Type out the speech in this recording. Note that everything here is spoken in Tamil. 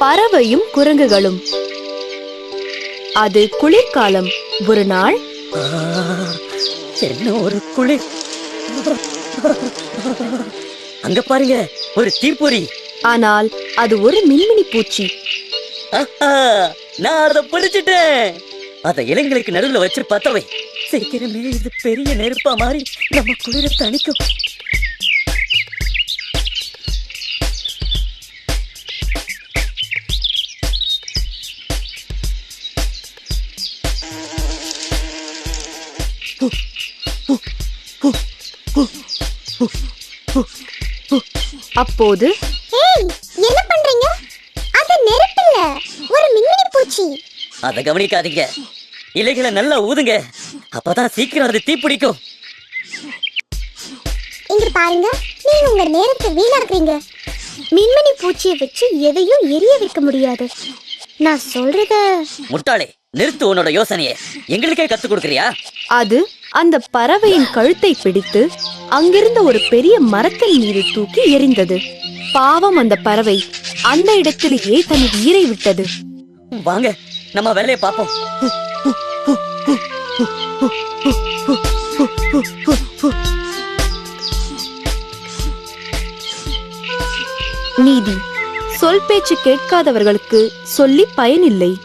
பறவையும் குரங்குகளும். அது குளிர்காலம். ஒரு நாள். என்ன ஒரு குளிர்? அங்க பாருங்க ஒரு தீப்பொறி. ஆனால் அது ஒரு மின்மினி பூச்சி. நான் அதை பிடிச்சிட்டேன் அத இலைங்களுக்கு நடுவுல வச்சு பத்தவை சீக்கிரமே இது பெரிய நெருப்பா மாறி நம்ம குளிர தணிக்கும். அப்போது என்ன பண்றீங்க? அது நெருப்பில்ல. ஒரு மின்மினி பூச்சி. அத கவனிக்காதீங்க. இலைகளை நல்லா ஊதுங்க. அப்பதான் சீக்கிரம் அது தீப்பிடிக்கும். இங்க பாருங்க நீங்க உங்க நேரத்தை வீணாக்குறீங்க. மின்மினி பூச்சியை வச்சு எதையும் எரிய வைக்க முடியாது. நான் சொல்றத முட்டாளே நிறுத்து உன்னோட யோசனைய. எங்களுக்கே கத்து கொடுக்கறியா? அது அந்த பறவையின் கழுத்தை பிடித்து அங்கிருந்த ஒரு பெரிய மரத்தின் மீது தூக்கி எறிந்தது. பாவம் அந்த பறவை அந்த இடத்திலேயே தன் உயிரை விட்டது. வாங்க நம்ம வேலையை பார்ப்போம். நீதி சொல் பேச்சு கேட்காதவர்களுக்கு சொல்லி பயனில்லை.